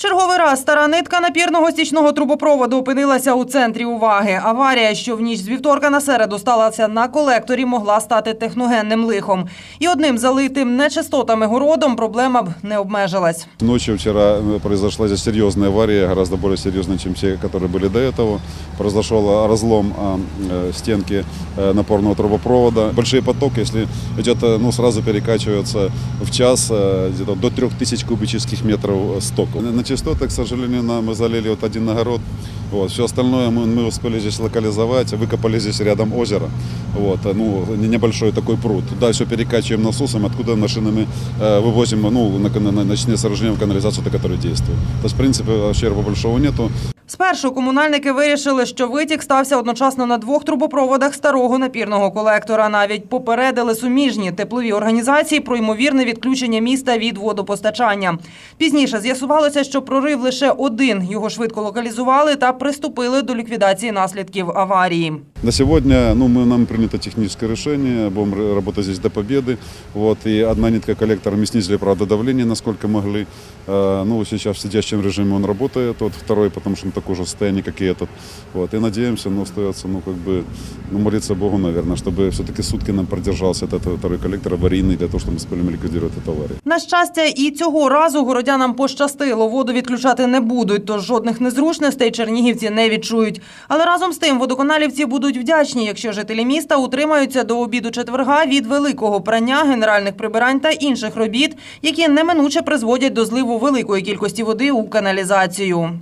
черговий раз стара нитка напірного стічного трубопроводу опинилася у центрі уваги. Аварія, що в ніч з вівторка на середу сталася на колекторі, могла стати техногенним лихом. І одним залитим нечистотами городом проблема б не обмежилась. Ночью вчера э, произошла здесь серьезная авария, гораздо более серьезная, чем те, которые были до этого. Произошел разлом а, э, стенки э, напорного трубопровода. Большие потоки, если идет, э, ну, сразу перекачивается в час э, где-то до 3000 кубических метров э, стока. На частоты, к сожалению, нам залили вот один огород. Вот. Все остальное мы, мы успели здесь локализовать, выкопали здесь рядом озеро. Вот, э, ну, не- небольшой такой пруд. Туда все перекачиваем насосом, откуда машинами э, вывозим ну, на, на, на ночные сооружения в канализацию, до которой действует. То есть, в принципе, ущерба большого нету. Спершу комунальники вирішили, що витік стався одночасно на двох трубопроводах старого напірного колектора. Навіть попередили суміжні теплові організації про ймовірне відключення міста від водопостачання. Пізніше з'ясувалося, що прорив лише один. Його швидко локалізували та приступили до ліквідації наслідків аварії. На сегодня ну, мы, нам принято техническое решение, будем р- работать здесь до победы. Вот, и одна нитка коллектора мы снизили, правда, давление, насколько могли. Э, ну, сейчас в сидящем режиме он работает, вот, второй, потому что он такое же состояние, как и этот. Вот, и надеемся, ну, остается, ну, как бы, ну, молиться Богу, наверное, чтобы все-таки сутки нам продержался этот второй коллектор аварийный, для того, чтобы мы успели ликвидировать эту аварию. На щастя, і цього разу городянам пощастило. Воду відключати не будуть, тож жодних незручностей чернігівці не відчують. Але разом з тим водоканалівці будуть вдячні, якщо жителі міста утримаються до обіду четверга від великого прання, генеральних прибирань та інших робіт, які неминуче призводять до зливу великої кількості води у каналізацію.